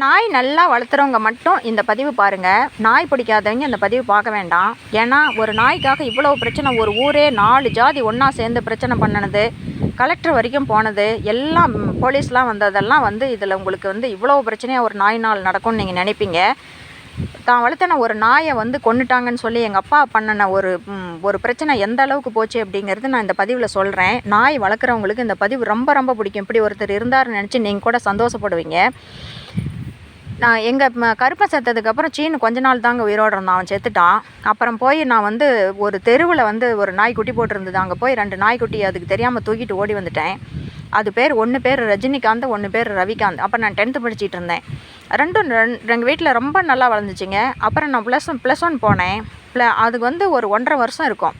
நாய் நல்லா வளர்த்துறவங்க மட்டும் இந்த பதிவு பாருங்கள் நாய் பிடிக்காதவங்க இந்த பதிவு பார்க்க வேண்டாம். ஏன்னா ஒரு நாய்க்காக இவ்வளோ பிரச்சனை ஒரு ஊரே நாலு ஜாதி ஒன்றா சேர்ந்து பிரச்சனை பண்ணினது கலெக்டர் வரைக்கும் போனது எல்லாம் போலீஸ்லாம் வந்ததெல்லாம் வந்து இதில் உங்களுக்கு வந்து இவ்வளோ பிரச்சனையாக ஒரு நாய் நாள் நடக்கும்னு நீங்கள் நினைப்பீங்க. தான் வளர்த்தன ஒரு நாயை வந்து கொண்டுட்டாங்கன்னு சொல்லி எங்கள் அப்பா பண்ணின ஒரு ஒரு பிரச்சனை எந்த அளவுக்கு போச்சு அப்படிங்கிறது நான் இந்த பதிவில் சொல்கிறேன் நாய் வளர்க்குறவங்களுக்கு இந்த பதிவு ரொம்ப ரொம்ப பிடிக்கும். இப்படி ஒருத்தர் இருந்தாருன்னு நினச்சி நீங்கள் கூட சந்தோஷப்படுவீங்க. நான் எங்கள் கருப்பை செத்ததுக்கப்புறம் சீனு கொஞ்ச நாள் தாங்க உயிரோடு இருந்தான் அவன் செத்துட்டான். அப்புறம் போய் நான் வந்து ஒரு தெருவில் வந்து ஒரு நாய்க்குட்டி போட்டிருந்தது. அங்கே போய் ரெண்டு நாய்க்குட்டி அதுக்கு தெரியாமல் தூக்கிட்டு ஓடி வந்துட்டேன். அது பேர் ஒன்று பேர் ரஜினிகாந்த் ஒன்று பேர் ரவிகாந்த். அப்போ நான் டென்த்து படிச்சிட்டு இருந்தேன். ரெண்டும் எங்கள் வீட்டில் ரொம்ப நல்லா வளர்ந்துச்சிங்க. அப்புறம் நான் ப்ளஸ் ஒன் ப்ளஸ் ஒன் போனேன். ப்ள அதுக்கு வந்து ஒரு ஒன்றரை வருஷம் இருக்கும்.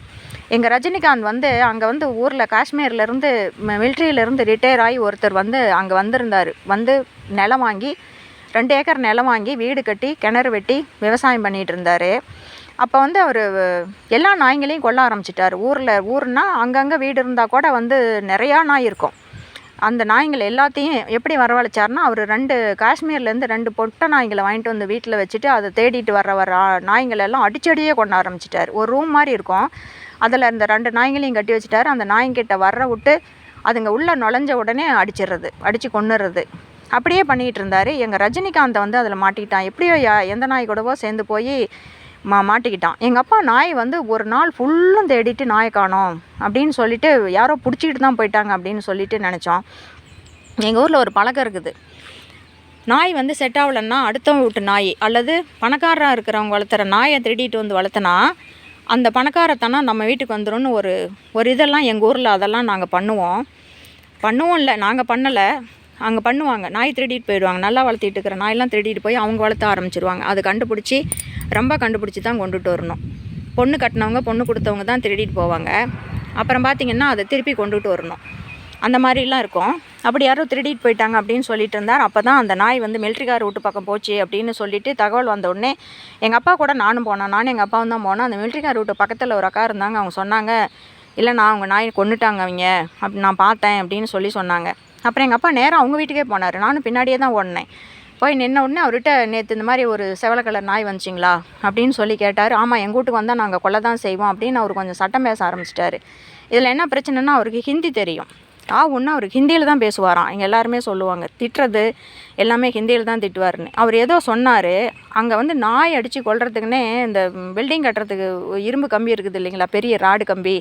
எங்கள் ரஜினிகாந்த் வந்து அங்கே வந்து ஊரில் காஷ்மீர்லேருந்து மிலிட்ரியிலேருந்து ரிட்டையர் ஆகி ஒருத்தர் வந்து அங்கே வந்திருந்தார். வந்து நிலம் வாங்கி ரெண்டு ஏக்கர் நிலம் வாங்கி வீடு கட்டி கிணறு வெட்டி விவசாயம் பண்ணிகிட்டு இருந்தார். அப்போ வந்து அவர் எல்லா நாய்ங்களையும் கொல்ல ஆரம்பிச்சிட்டார். ஊரில் ஊர்னா அங்கங்கே வீடு இருந்தால் கூட வந்து நிறையா நாய் இருக்கும். அந்த நாய்ங்களை எல்லாத்தையும் எப்படி வரவழைச்சாருன்னா அவர் ரெண்டு காஷ்மீர்லேருந்து ரெண்டு பொட்டை நாய்ங்களை வாங்கிட்டு வந்து வீட்டில் வச்சுட்டு அதை தேடிட்டு வர வர ஆ- நாய்ங்களை எல்லாம் அடிச்சடியே கொண்டு ஆரம்பிச்சிட்டார். ஒரு ரூம் மாதிரி இருக்கும். அதில் இந்த ரெண்டு நாய்ங்களையும் கட்டி வச்சுட்டாரு. அந்த நாய்ங்கிட்ட வர விட்டு அதுங்க உள்ளே நுழைஞ்ச உடனே அடிச்சிடுறது அடித்து கொண்டுறது அப்படியே பண்ணிகிட்டு இருந்தார் எங்கள் ரஜினிகாந்தை வந்து அதில் மாட்டிக்கிட்டான். எப்படியோ எந்த நாய் கூடவோ சேர்ந்து போய் மா மாட்டிக்கிட்டான். எங்கள் அப்பா நாய் வந்து ஒரு நாள் ஃபுல்லும் தேடிட்டு நாயை காணோம் அப்படின்னு சொல்லிட்டு யாரோ பிடிச்சிக்கிட்டு தான் போயிட்டாங்க அப்படின்னு சொல்லிட்டு நினச்சோம். எங்கள் ஊரில் ஒரு பழக்கம் இருக்குது. நாய் வந்து செட் ஆகலைன்னா அடுத்தவங்க வீட்டு நாய் அல்லது பணக்காரராக இருக்கிறவங்க வளர்த்துற நாயை திருடிட்டு வந்து வளர்த்தனா அந்த பணக்காரத்தனா நம்ம வீட்டுக்கு வந்துடும்னு ஒரு ஒரு இதெல்லாம் எங்கள் ஊரில் அதெல்லாம் நாங்கள் பண்ணுவோம். பண்ணுவோம் இல்லை நாங்கள் பண்ணலை. அங்கே பண்ணுவாங்க. நாய் திருடிட்டு போயிடுவாங்க. நல்லா வளர்த்திட்டு இருக்கிற நாயெல்லாம் திருடிட்டு போய் அவங்க வளர்த்த ஆரம்பிச்சிருவாங்க. அது கண்டுபிடிச்சி ரொம்ப கண்டுபிடிச்சி தான் கொண்டுட்டு வரணும். பொண்ணு கட்டினவங்க பொண்ணு கொடுத்தவங்க தான் திருடிட்டு போவாங்க. அப்புறம் பார்த்திங்கன்னா அதை திருப்பி கொண்டுட்டு வரணும். அந்த மாதிரிலாம் இருக்கும். அப்படி யாரோ திருடிட்டு போயிட்டாங்க அப்படின்னு சொல்லிட்டு இருந்தார். அப்போ தான் அந்த நாய் வந்து மிலிட்ரிக்கார் வீட்டு பக்கம் போச்சு அப்படின்னு சொல்லிட்டு தகவல் வந்த உடனே எங்கள் அப்பா கூட நானும் போனேன். நானும் எங்கள் அப்பாவும் தான் போனேன் அந்த மிலிட்ரிக்கார் வீட்டு பக்கத்தில் ஒரு அக்கா இருந்தாங்க. அவங்க சொன்னாங்க இல்லை நான் அவங்க நாயை கொண்டுட்டாங்க அவங்க. அப்படி நான் பார்த்தேன். அப்படின்னு சொல்லி சொன்னாங்க. அப்புறம் எங்கள் அப்பா நேராக அவங்க வீட்டுக்கே போனார். நானும் பின்னாடியே தான் ஓடினேன். போய் நின்ன உடனே அவர்கிட்ட நேற்று இந்த மாதிரி ஒரு செவல கலர் நாய் வந்துச்சிங்களா? அப்படின்னு சொல்லி கேட்டார். ஆமாம் எங்கள் வீட்டுக்கு வந்தால் நாங்கள் கொல்ல தான் செய்வோம் அப்படின்னு அவர் கொஞ்சம் சட்டம் பேச ஆரம்பிச்சிட்டாரு. இதில் என்ன பிரச்சனைனா அவருக்கு ஹிந்தி தெரியும். ஆ ஒன்று அவர் ஹிந்தியில் தான் பேசுவாராம். இங்கே எல்லாருமே சொல்லுவாங்க திட்டுறது எல்லாமே ஹிந்தியில் தான் திட்டுவாருன்னு. அவர் ஏதோ சொன்னார் அங்கே வந்து நாய் அடித்து கொள்றதுக்குன்னே இந்த பில்டிங் கட்டுறதுக்கு இரும்பு கம்பி இருக்குது இல்லைங்களா பெரிய ராடு கம்பி.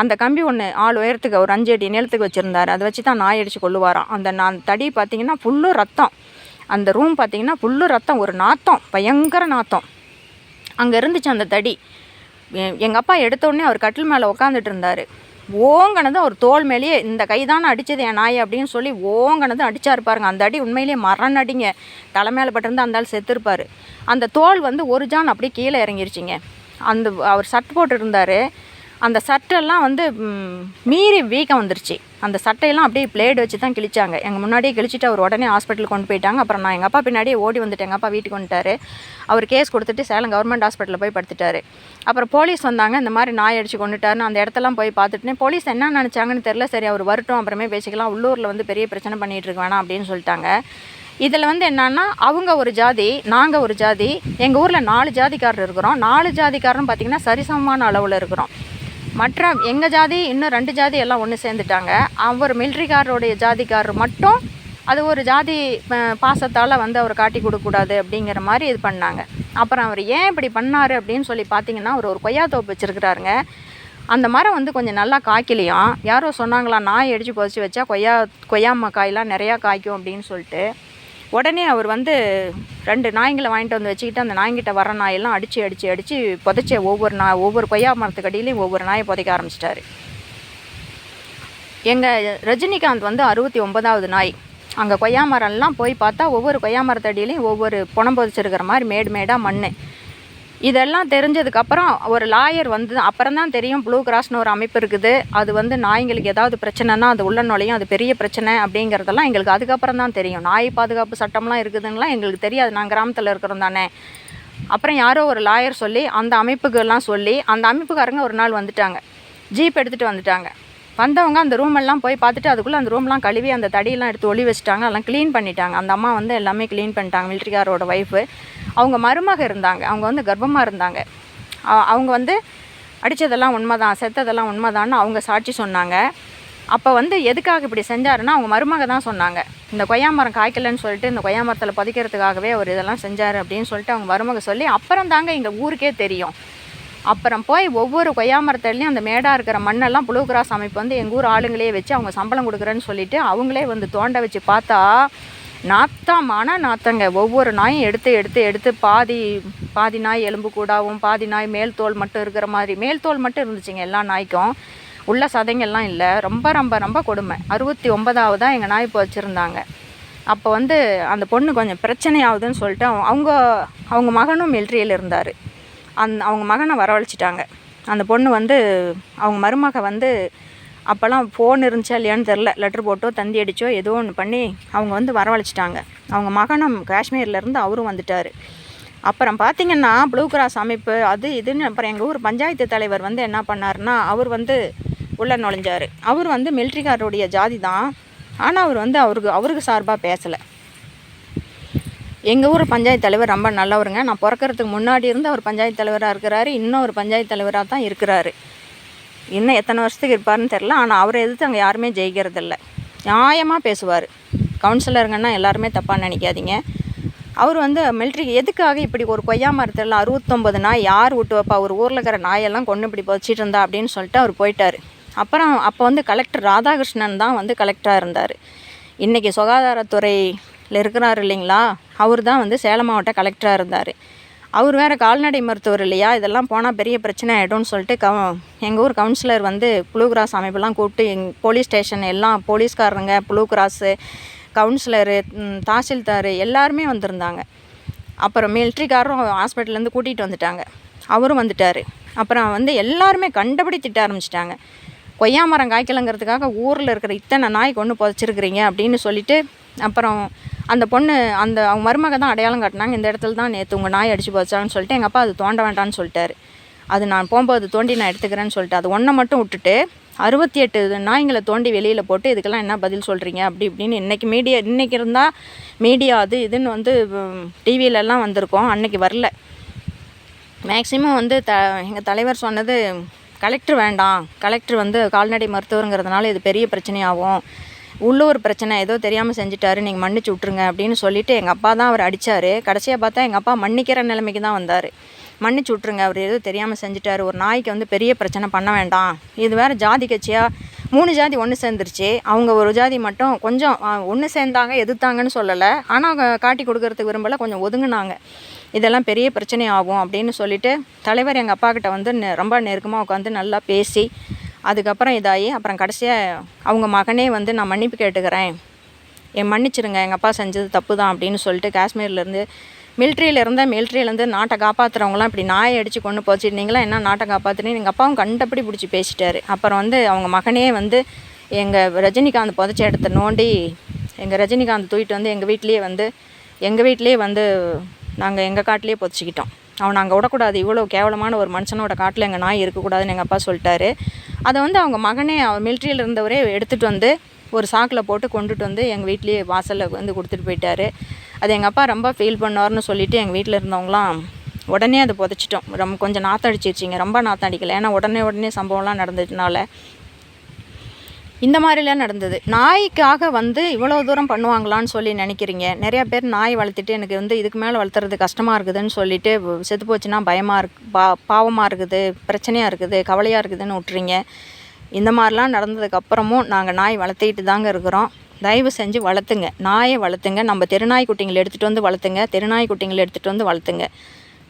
அந்த கம்பி ஒன்று ஆள் உயரத்துக்கு ஒரு அஞ்சு அடி நிலத்துக்கு வச்சுருந்தாரு. அதை வச்சு தான் நாய் அடித்து கொள்ளுவாராம் அந்த நான் தடி பார்த்தீங்கன்னா ஃபுல்லும் ரத்தம். அந்த ரூம் பார்த்தீங்கன்னா ஃபுல்லும் ரத்தம். ஒரு நாத்தம். பயங்கர நாத்தம். அங்கே இருந்துச்சு அந்த தடி. எங்கள் அப்பா எடுத்தோடனே அவர் கட்டில் மேலே உட்காந்துட்டு இருந்தார். ஓங்கனது அவர் தோல் மேலேயே இந்த கை தானே அடித்தது என் நாய் அப்படின்னு சொல்லி ஓங்கனது அடிச்சாரு பாருங்க. அந்த அடி உண்மையிலேயே மரண அடிங்க தலை மேலே பட்டிருந்தா அந்த ஆள் செத்துருப்பார். அந்த தோல் வந்து ஒரு ஜான் அப்படியே கீழே இறங்கிருச்சிங்க. அந்த அவர் சட்டை போட்டுருந்தார் அந்த சட்டெல்லாம் வந்து மீறி வீக்கம் வந்துருச்சு. அந்த சட்டையெல்லாம் அப்படியே பிளேடு வச்சு தான் கிழிச்சாங்க. எங்கள் முன்னாடியே கிழிச்சிட்டு அவர் உடனே ஹாஸ்பிட்டலுக்கு கொண்டு போயிட்டாங்க. அப்புறம் நான் எங்கள் அப்பா பின்னாடியே ஓடி வந்துட்டேன் எங்கள் அப்பா வீட்டுக்கு வந்துட்டார். அவர் கேஸ் கொடுத்துட்டு சேலம் கவர்மெண்ட் ஹாஸ்பிட்டலில் போய் படுத்துட்டாரு. அப்புறம் போலீஸ் வந்தாங்க. இந்த மாதிரி நாய் அடிச்சு கொண்டுட்டாருன்னு அந்த இடத்தெல்லாம் போய் பார்த்துட்டு போலீஸ் என்ன நினச்சாங்கன்னு தெரில சரி அவர் வரட்டும் அப்புறமே பேசிக்கலாம். உள்ளூரில் வந்து பெரிய பிரச்சனை பண்ணிகிட்டு இருக்க வேணாம் அப்படின்னு சொல்லிட்டாங்க. இதில் வந்து என்னன்னா அவங்க ஒரு ஜாதி நாங்கள் ஒரு ஜாதி. எங்கள் ஊரில் நாலு ஜாதிக்காரர் இருக்கிறோம். நாலு ஜாதிக்காரன்னு பார்த்திங்கன்னா சரிசமமான அளவில் இருக்கிறோம். மற்ற எங்கள் ஜாதி இன்னும் ரெண்டு ஜாதி எல்லாம் ஒன்று சேர்ந்துட்டாங்க. அவர் மிலிட்ரிக்காரருடைய ஜாதிக்காரர் மட்டும் அது ஒரு ஜாதி பாசத்தால் வந்து அவர் காட்டி கொடுக்கக்கூடாது அப்படிங்கிற மாதிரி இது பண்ணாங்க. அப்புறம் அவர் ஏன் இப்படி பண்ணார் அப்படின்னு சொல்லி பார்த்தீங்கன்னா அவர் ஒரு கொய்யா தோப்பு வச்சுருக்கிறாருங்க. அந்த மரம் வந்து கொஞ்சம் நல்லா காய்க்கலையும். யாரோ சொன்னாங்களா நாய் அடித்து பொதிச்சு வச்சா கொய்யா கொய்யாம்மா காயெலாம் நிறையா காய்க்கும் அப்படின்னு சொல்லிட்டு. உடனே அவர் வந்து ரெண்டு நாய்ங்களை வாங்கிட்டு வந்து வச்சுக்கிட்டு அந்த நாய்கிட்ட வர நாயெல்லாம் அடித்து அடித்து அடித்து புதைச்ச ஒவ்வொரு நாய் ஒவ்வொரு கொய்யா மரத்துக்கடியிலையும் ஒவ்வொரு நாயை புதைக்க ஆரம்பிச்சிட்டாரு. எங்கள் ரஜினிகாந்த் வந்து அறுபத்தி ஒன்பதாவது நாய். அங்கே கொய்யா மரம்லாம் போய் பார்த்தா ஒவ்வொரு கொய்யா மரத்தடியிலையும் ஒவ்வொரு புணம் புதைச்சிருக்கிற மாதிரி மேடு மேடாக மண் இதெல்லாம் தெரிஞ்சதுக்கப்புறம் ஒரு லாயர் வந்து அப்புறம் தான் தெரியும் ப்ளூ கிராஸ்னு ஒரு அமைப்பு இருக்குது. அது வந்து நாய்ங்களுக்கு ஏதாவது பிரச்சனைனா அது உள்ள நுழையும். அது பெரிய பிரச்சனை அப்படிங்கிறதெல்லாம் எங்களுக்கு அதுக்கப்புறம் தான் தெரியும். நாய் பாதுகாப்பு சட்டம்லாம் இருக்குதுங்களாம் எங்களுக்கு தெரியாது. நான் கிராமத்தில் இருக்கிறோம் தானே. அப்புறம் யாரோ ஒரு லாயர் சொல்லி அந்த அமைப்புக்கெல்லாம் சொல்லி அந்த அமைப்புக்காரங்க ஒரு நாள் வந்துட்டாங்க. ஜீப் எடுத்துகிட்டு வந்துட்டாங்க. வந்தவங்க அந்த ரூமெல்லாம் போய் பார்த்துட்டு அதுக்குள்ளே அந்த ரூம்லாம் கழுவி அந்த தடியெல்லாம் எடுத்து ஒளி வச்சுட்டாங்க. அதெல்லாம் க்ளீன் பண்ணிட்டாங்க. அந்த அம்மா வந்து எல்லாமே க்ளீன் பண்ணிட்டாங்க. மிலிட்ரிக்காரோட ஒய்ஃபு அவங்க மருமக இருந்தாங்க. அவங்க வந்து கர்ப்பமாக இருந்தாங்க. அவங்க வந்து அடித்ததெல்லாம் உண்மைதான் செத்ததெல்லாம் உண்மைதான்னு அவங்க சாட்சி சொன்னாங்க. அப்போ வந்து எதுக்காக இப்படி செஞ்சாருன்னா அவங்க மருமக தான் சொன்னாங்க. இந்த கொய்யா மரம் காய்க்கலன்னு சொல்லிட்டு இந்த கொய்யா மரத்தில் பதிக்கிறதுக்காகவே அவர் இதெல்லாம் செஞ்சார் அப்படின்னு சொல்லிட்டு அவங்க மருமக சொல்லி அப்புறம் தாங்க எங்கள் ஊருக்கே தெரியும். அப்புறம் போய் ஒவ்வொரு கொய்யா மரத்துலேயும் அந்த மேடாக இருக்கிற மண்ணெல்லாம் புளூ கிராஸ் அமைப்பு வந்து எங்கள் ஊர் ஆளுங்களே வச்சு அவங்க சம்பளம் கொடுக்குறேன்னு சொல்லிட்டு அவங்களே வந்து தோண்ட வச்சு பார்த்தா நாத்தமான நாத்தங்க. ஒவ்வொரு நாயும் எடுத்து எடுத்து எடுத்து பாதி பாதி நாய் எலும்பு கூடாவும் பாதி நாய் மேல் தோல் மட்டும் இருக்கிற மாதிரி. மேல் தோல் மட்டும் இருந்துச்சுங்க எல்லா நாய்க்கும். உள்ள சதைங்கள்லாம் இல்லை. ரொம்ப ரொம்ப ரொம்ப கொடுமை. அறுபத்தி ஒன்பதாவதாக எங்கள் நாய் இப்போ வச்சுருந்தாங்க. அப்போ வந்து அந்த பொண்ணு கொஞ்சம் பிரச்சனை ஆகுதுன்னு சொல்லிட்டு அவங்க- அவங்க அவங்க மகனும் மில்ட்ரியில் இருந்தார். அந் அவங்க மகனை வரவழைச்சிட்டாங்க. அந்த பொண்ணு வந்து அவங்க மருமக வந்து அப்போல்லாம் ஃபோன் இருந்துச்சா இல்லையான்னு தெரில லெட்ரு போட்டோ தந்தி அடிச்சோ ஏதோ ஒன்று பண்ணி அவங்க வந்து வரவழைச்சிட்டாங்க. அவங்க மகனும் காஷ்மீர்லேருந்து அவரும் வந்துட்டார். அப்புறம் பார்த்தீங்கன்னா ப்ளூ கிராஸ் அமைப்பு அது இதுன்னு அப்புறம் எங்கள் ஊர் பஞ்சாயத்து தலைவர் வந்து என்ன பண்ணாருன்னா அவர் வந்து உள்ளே நுழைஞ்சார். அவர் வந்து மிலிட்ரிக்காரருடைய ஜாதி தான். ஆனால் அவர் வந்து அவருக்கு அவருக்கு சார்பாக பேசலை. எங்கள் ஊர் பஞ்சாயத்து தலைவர் ரொம்ப நல்லவருங்க. நான் பிறக்கறதுக்கு முன்னாடி இருந்து அவர் பஞ்சாயத்து தலைவராக இருக்கிறாரு. இன்னும் ஒரு பஞ்சாயத்து தலைவராக தான் இருக்கிறாரு. இன்னும் எத்தனை வருஷத்துக்கு இருப்பாருன்னு தெரில ஆனால் அவரை எதிர்த்து அங்கே யாருமே ஜெயிக்கிறதில்ல. நியாயமாக பேசுவார். கவுன்சிலருங்கன்னா எல்லாருமே தப்பாக நினைக்காதீங்க. அவர் வந்து மிலிட்ரிக்கு எதுக்காக இப்படி ஒரு கொய்யா மரத்தில் அறுபத்தொம்பது நாய் யார் விட்டு வைப்பா? ஒரு ஊரில் இருக்கிற நாயெல்லாம் கொண்டு இப்படி வச்சிட்டு இருந்தா அப்படின்னு சொல்லிட்டு அவர் போயிட்டார். அப்புறம் அப்போ வந்து கலெக்டர் ராதாகிருஷ்ணன் தான் வந்து கலெக்டராக இருந்தார். இன்றைக்கி சுகாதாரத்துறை இருக்கிறாரு இல்லைங்களா? அவர் தான் வந்து சேலம் மாவட்ட கலெக்டராக இருந்தார். அவர் வேறு கால்நடை மருத்துவர் இல்லையா? இதெல்லாம் போனால் பெரிய பிரச்சனை ஆகிடும்னு சொல்லிட்டு கவ எங்கள் ஊர் கவுன்சிலர் வந்து புளூ கிராஸ் அமைப்பெல்லாம் கூப்பிட்டு எங் போலீஸ் ஸ்டேஷன் எல்லாம் போலீஸ்காரங்க புளூ கிராஸு கவுன்சிலரு தாசில்தார் எல்லாருமே வந்திருந்தாங்க. அப்புறம் மிலிட்ரிக்காரரும் ஹாஸ்பிட்டல்லேருந்து கூட்டிகிட்டு வந்துட்டாங்க. அவரும் வந்துட்டார். அப்புறம் வந்து எல்லாருமே கண்டபடி திட்ட ஆரம்பிச்சிட்டாங்க. கொய்யா மரம் காய்க்கலங்கிறதுக்காக ஊரில் இருக்கிற இத்தனை நாய் கொண்டு புதைச்சிருக்கிறீங்க அப்படின்னு சொல்லிட்டு அப்புறம் அந்த பொண்ணு அந்த அவங்க மருமக தான் அடையாளம் காட்டினாங்க இந்த இடத்துல தான் நேற்று உங்கள் நாய் அடிச்சு போச்சான்னு சொல்லிட்டு எங்கள் அப்பா அது தோண்ட வேண்டாம்னு சொல்லிட்டாரு. அது நான் போகும்போது தோண்டி நான் எடுத்துக்கிறேன்னு சொல்லிட்டு அது ஒன்றை மட்டும் விட்டுட்டு அறுபத்தி எட்டு நாய்ங்களை தோண்டி வெளியில் போட்டு இதுக்கெல்லாம் என்ன பதில் சொல்கிறீங்க அப்படி இப்படின்னு இன்றைக்கி மீடியா இன்றைக்கி இருந்தால் மீடியா அது இதுன்னு வந்து டிவியிலலாம் வந்திருக்கோம் அன்றைக்கி வரல. மேக்சிமம் வந்து த எங்கள் தலைவர் சொன்னது கலெக்டர் வேண்டாம். கலெக்டர் வந்து கால்நடை மருத்துவருங்கிறதுனால இது பெரிய பிரச்சனையாகும். உள்ளூர் பிரச்சனை ஏதோ தெரியாமல் செஞ்சுட்டாரு நீங்கள் மன்னிச்சு விட்ருங்க அப்படின்னு சொல்லிவிட்டு எங்கள் அப்பா தான் அவர் அடித்தார் கடைசியாக பார்த்தா எங்கள் அப்பா மன்னிக்கிற நிலைமைக்கு தான் வந்தார். மன்னிச்சு விட்ருங்க அவர் ஏதோ தெரியாமல் செஞ்சுட்டாரு. ஒரு நாய்க்கு வந்து பெரிய பிரச்சனை பண்ண வேண்டாம். இது வேறு ஜாதி கட்சியாக மூணு ஜாதி ஒன்று சேர்ந்துருச்சு. அவங்க ஒரு ஜாதி மட்டும் கொஞ்சம் ஒன்று சேர்ந்தாங்க எதிர்த்தாங்கன்னு சொல்லலை. ஆனால் காட்டி கொடுக்கறதுக்கு விரும்பலை கொஞ்சம் ஒதுங்கினாங்க. இதெல்லாம் பெரிய பிரச்சனை ஆகும் அப்படின்னு சொல்லிட்டு தலைவர் எங்கள் அப்பா கிட்ட வந்து நெ- ரொம்ப நெருக்கமாக உட்காந்து நல்லா பேசி அதுக்கப்புறம் இதாகி அப்புறம் கடைசியாக அவங்க மகனே வந்து நான் மன்னிப்பு கேட்டுக்கிறேன். என் மன்னிச்சிடுங்க எங்கள் அப்பா செஞ்சது தப்பு தான் அப்படின்னு சொல்லிட்டு காஷ்மீர்லேருந்து மிலிட்ரியில் இருந்தால் மிலிட்ரியிலேருந்து நாட்டை காப்பாற்றுறவங்களாம் இப்படி நாயை அடித்து கொண்டு போச்சு. என்ன நாட்டை காப்பாற்றுனீங்க எங்கள் அப்பாவும் கண்டபடி பிடிச்சி பேசிட்டாரு. அப்புறம் வந்து அவங்க மகனே வந்து எங்கள் ரஜினிகாந்த் புதைச்ச இடத்த நோண்டி எங்கள் ரஜினிகாந்த் தூக்கிட்டு வந்து எங்கள் வீட்லேயே வந்து எங்கள் வீட்லேயே வந்து நாங்கள் எங்கள் காட்டிலேயே புதைச்சிக்கிட்டோம். அவன் அங்கே விடக்கூடாது. இவ்வளோ கேவலமான ஒரு மனுஷனோட காட்டில் எங்கள் நாய் இருக்கக்கூடாதுன்னு எங்கள் அப்பா சொல்லிட்டாரு. அதை வந்து அவங்க மகனே மிலிட்ரியில் இருந்தவரே எடுத்துகிட்டு வந்து ஒரு சாக்கில் போட்டு கொண்டுட்டு வந்து எங்கள் வீட்லேயே வாசலில் வந்து கொடுத்துட்டு போயிட்டாரு. அது எங்கள் அப்பா ரொம்ப ஃபீல் பண்ணார்னு சொல்லிவிட்டு எங்கள் வீட்டில் இருந்தவங்களாம் உடனே அதை புதைச்சிட்டோம். ரொம்ப கொஞ்சம் நாற்றம் அடிச்சிருச்சிங்க ரொம்ப நாற்றம் அடிக்கலை ஏன்னா உடனே உடனே சம்பவம்லாம் நடந்ததுனால இந்த மாதிரிலாம் நடந்தது. நாய்க்காக வந்து இவ்வளோ தூரம் பண்ணுவாங்களான்னு சொல்லி நினைக்கிறீங்க. நிறையா பேர் நாய் வளர்த்துட்டு எனக்கு வந்து இதுக்கு மேலே வளர்த்துறது கஷ்டமாக இருக்குதுன்னு சொல்லிட்டு செத்து போச்சுன்னா பயமாக இருக்கு பா பாவமாக இருக்குது பிரச்சனையாக இருக்குது கவலையாக இருக்குதுன்னு விட்றீங்க இந்த மாதிரிலாம் நடந்ததுக்கப்புறமும் நாங்கள் நாய் வளர்த்திட்டு தாங்க இருக்கிறோம். தயவு செஞ்சு வளர்த்துங்க. நாயை வளர்த்துங்க. நம்ம தெருநாய் குட்டிங்களை எடுத்துகிட்டு வந்து வளர்த்துங்க. தெருநாய் குட்டிங்களை எடுத்துகிட்டு வந்து வளர்த்துங்க.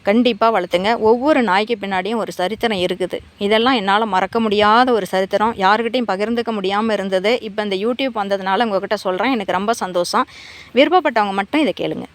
கண்டிப்பாக வளர்த்துங்க. ஒவ்வொரு நாய்க்கு பின்னாடியும் ஒரு சரித்திரம் இருக்குது. இதெல்லாம் என்னால் மறக்க முடியாத ஒரு சரித்திரம். யாருக்கிட்டையும் பகிர்ந்துக்க முடியாமல் இருந்தது. இப்போ இந்த யூடியூப் வந்ததுனால உங்ககிட்ட சொல்கிறேன் எனக்கு ரொம்ப சந்தோஷம். விருப்பப்பட்டவங்க மட்டும் இதை கேளுங்கள்